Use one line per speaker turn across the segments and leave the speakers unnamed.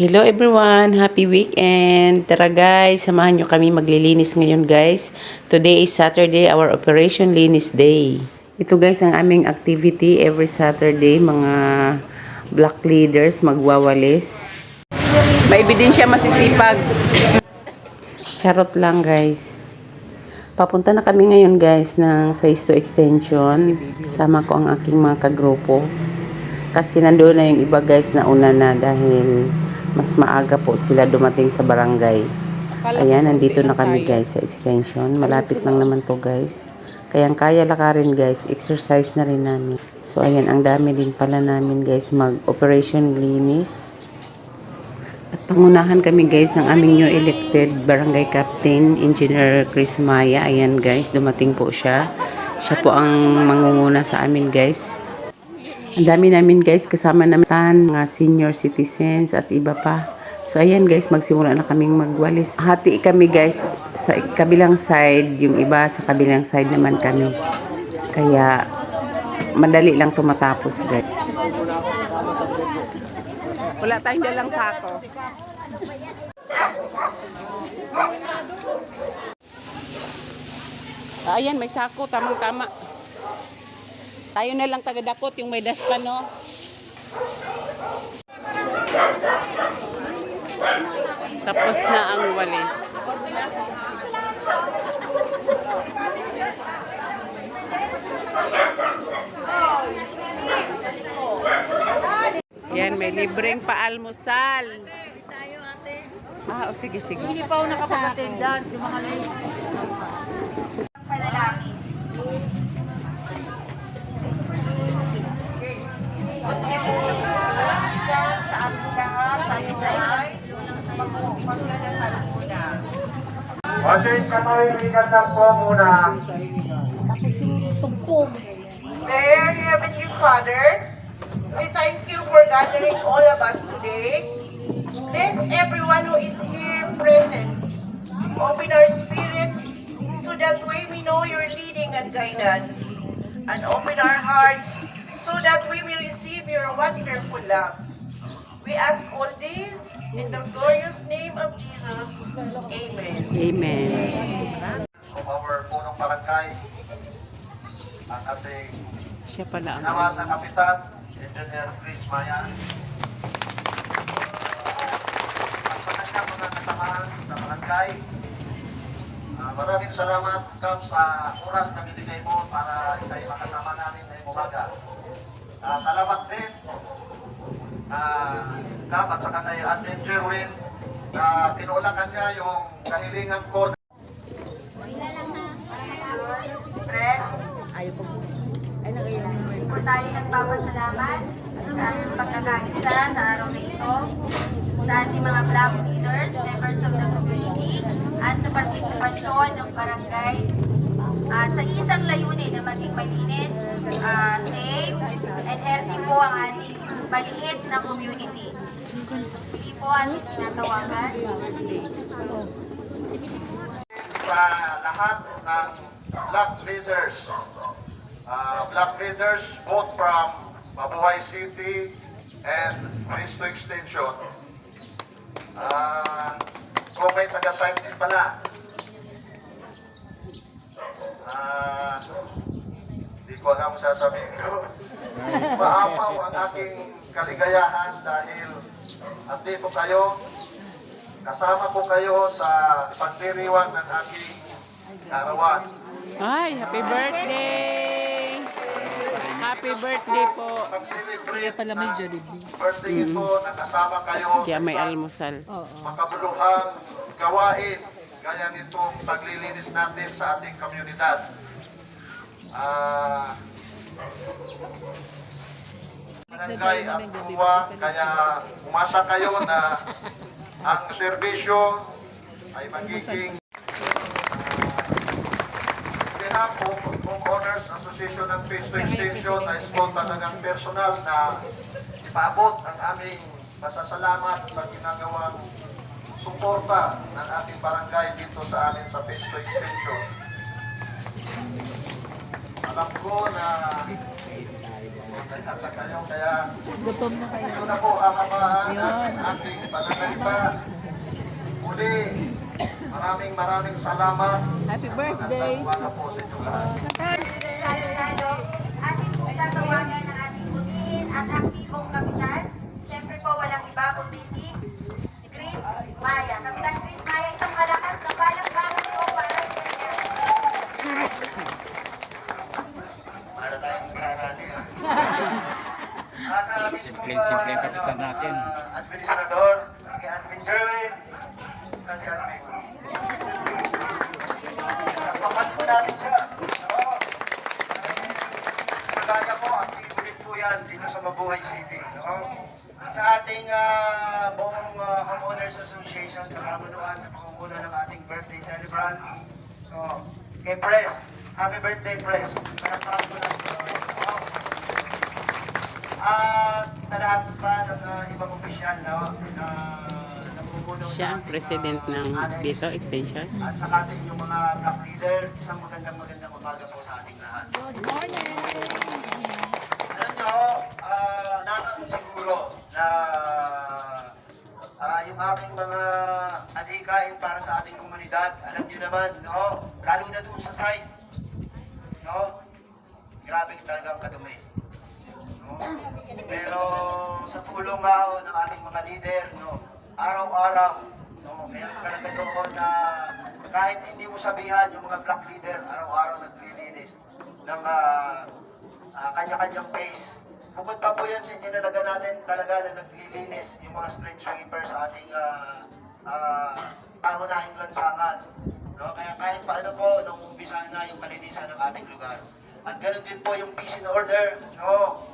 Hello everyone! Happy weekend! Tara guys, samahan nyo kami maglilinis ngayon guys. Today is Saturday, our Operation Linis Day. Ito guys ang aming activity every Saturday, mga black leaders magwawalis. May ebidensya masisipag. Charot lang guys. Papunta na kami ngayon guys ng Phase 2 Extension. Kasama ko ang aking mga kagrupo. Kasi nandoon na yung iba guys na una na dahil mas maaga po sila dumating sa barangay. Ayan, nandito na kami guys sa extension. Malapit lang naman to guys. Kayang kaya lakarin guys. Exercise na rin namin. So ayan, ang dami din pala namin guys mag operation linis. At pangunahan kami guys ng aming new elected barangay captain, Engineer Chris Maya. Ayan guys, dumating po siya. Siya po ang mangunguna sa amin guys. Ang dami namin guys, kasama namin mga senior citizens at iba pa. So ayan guys, magsimula na kaming magwalis. Hati kami guys sa kabilang side, yung iba sa kabilang side naman kami. Kaya madali lang tumatapos guys. Wala tayong dalang sako. Ayan, may sako, tamang-tama. Tayo na lang taga-dakot, yung may daspan, no? Tapos na ang walis. Yan, may libreng paalmusal. Ah, o sige, sige.
Hindi pa ako nakapag-attend dyan, yung mga ladies.
Kasi kamay-bigat lang po muna.
Dear Heavenly Father, we thank you for gathering all of us today. Bless everyone who is here present. Open our spirits so that way we know your leading and guidance. And open our hearts so that we will receive your wonderful love. We ask all this in the glorious name of Jesus. Amen.
Amen.
Of our punong barangay, ang ating
Siya pala ang...
ginawa na kapitan, Engineer Chris Maya. At sa kanyang mga kasamahan sa barangay, ah, maraming salamat Kap sa oras na binigay mo para ikay makasama namin ngayong umaga. Ah, salamat din. Uh, Kap at saka kay Admin Jerwin na tinulakan niya yung kahilingan ko.
Friends, po tayo nagpapasalamat sa ating pagkakaisa sa araw na ito sa ating mga black leaders, members of the community, at sa partisipasyon ng barangay at sa isang layunin na maging malinis, ah, safe, and healthy po ang ating maliit na community. Hindi po ating tinatawagan.
sa lahat ng black leaders. Uh, black leaders both from Mabuhay City and Cristo Extension. Uh, kung may taga-sign din pala, uh, di ko alam sasabihin ko. Maapaw ang aking kaligayahan dahil andito kayo Kasama ko kayo sa pagdiriwang ng aking karawan.
Ay, happy birthday! Happy birthday po.
Mag-celebrate
pala may Jollibee.
birthday ito na kasama kayo
Kaya may
sa
almusal.
makabuluhang gawain gaya nitong paglilinis natin sa ating komunidad. Barangay at tuwa, kaya umasa kayo na ang serbisyo ay magiging behalf of Homeowners Association ng 2 Extension ay po talagang personal na ipaabot ang aming pasasalamat sa ginagawang suporta ng ating barangay dito sa amin sa 2 Extension. Alam ko na
nasa kayo. Kaya, Gutom na kayo. Ito na po ang amahan at ating pananalita. Muli, maraming maraming salamat. Happy birthday! At po sa inyo lahat.
Salo-salo, ating pong tatawagan ng ating butihin at aktibong kapitan. Siyempre po, walang iba kundi si Chris Maya. Kapitan Chris Maya, isang malakas na palakpakan po para sa kanya.
Para tayong kararani. Asa ating
Simple-
pong,
simple ang
ah,
kapitan natin.
ah, Administrador, kay Admin Jerwin. Sa si Admin. Tapakan po natin siya. Kagaya po, activity po yan dito sa Mabuhay City. No? Sa ating ah, buong ah, Homeowners Association sa Kamunuan sa pangunguna ng ating birthday celebrant. So, kay Press, happy birthday Press. Palakpakan po natin. No? Sa lahat pa ng ah, ibang opisyal na namumuno
Siya ang president
ah,
ng dito, extension.
At saka sa inyong mga block leader, isang magandang magandang umaga po sa ating lahat. Good morning! Alam nyo, uh, natin siguro na ah, yung aking mga adhikain para sa ating komunidad, alam nyo naman, no? lalo na doon sa site, no? grabe talagang kadumi. No? Pero sa tulong nga ho ng ating mga leader, no, araw-araw, no, meron talaga doon na kahit hindi mo sabihan yung mga black leader, araw-araw naglilinis ng ah, ah, kanya-kanyang pace. Bukod pa po yan sa inilalaga natin talaga na naglilinis yung mga street sweeper sa ating uh, uh, pangunahing lansangan. No? Kaya kahit paano po, nung umpisa na yung kalinisan ng ating lugar. At ganoon din po yung peace and order. No?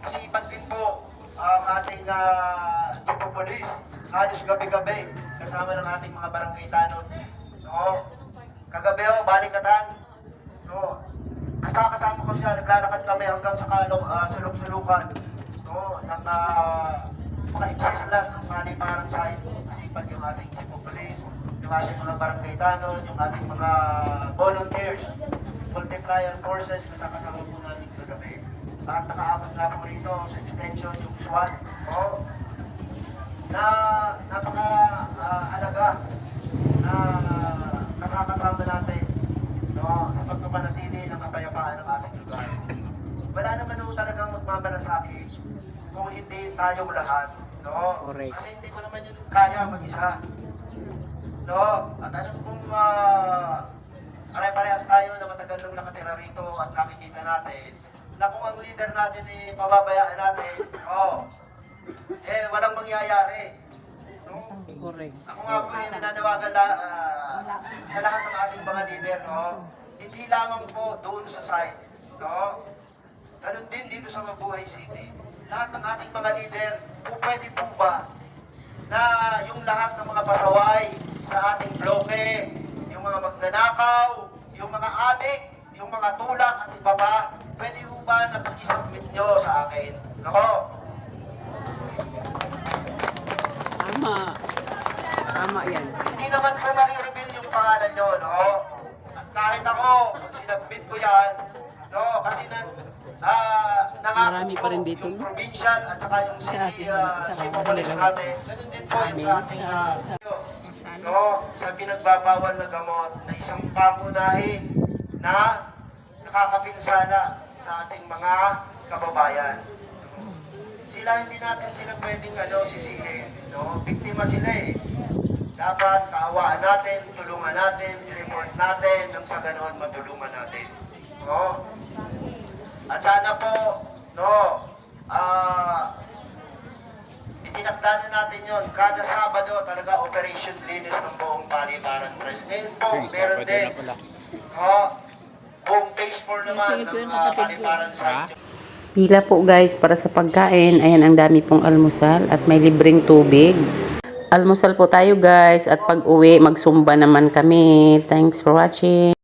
Kasipan din po ang ating uh, chief of police. Halos gabi-gabi, kasama ng ating mga barangay tanod. No? Kagabi ho, balikatan. No? Kasama-kasama ko siya, naglalakad kami hanggang sa kalong, uh, sulok-sulukan. No? Ng uh, mga exist lang ng paliparan side. Kasipan yung ating chief of police, yung ating mga barangay tanod, yung ating mga volunteers, multiplier forces, kasama-kasama po. At nakaabot nga po rito sa extension yung SWAT. No? na napaka ah, alaga na kasama-sama natin no, sa pagpapanatili ng kapayapaan ng ating lugar. Wala naman ho talagang magmamalasakit kung hindi tayong lahat. No?
Correct.
Kasi hindi ko naman yun kaya mag-isa. No? At alam kong uh, pare-parehas tayo na matagal nang nakatira rito at nakikita natin na kung ang leader natin ay pababayaan natin, oh, eh, walang mangyayari. No?
Correct.
Ako nga po yung nananawagan la, ah, sa lahat ng ating mga leader, no? Hindi lamang po doon sa site, no? Ganun din dito sa Mabuhay City. Lahat ng ating mga leader, po pwede po ba na yung lahat ng mga pasaway sa ating bloke, yung mga magnanakaw, yung mga adik, yung mga tulak at iba pa, pwede po ba na pakisubmit nyo sa akin? No?
Tama. Tama yan.
Hindi naman po marireveal yung pangalan nyo, no? At kahit ako, kung sinabit ko yan, no? Kasi na, nangako
Marami pa rin dito,
yung provincial at saka yung
Sa
city
atin,
ah,
sa
chief of
atin
police
nila.
natin. Ganun din po yung sa ating
Sa-
ah,
sa-
no? Sa pinagbabawal na gamot na isang pamunahin na nakakapinsala sa ating mga kababayan. Sila hindi natin sila pwedeng ano, sisihin. No? Biktima sila eh. Dapat kaawaan natin, tulungan natin, i-report natin, nang sa ganoon matulungan natin. No? At sana po, no, ah, itinakda na natin yon Kada Sabado talaga Operation Linis ng buong paliparan press. Ngayon po, meron din. Oh, buong phase 4 naman ng uh, paliparan site.
Pila po guys para sa pagkain. Ayan ang dami pong almusal at may libreng tubig. Almusal po tayo guys at pag uwi magsumba naman kami. Thanks for watching.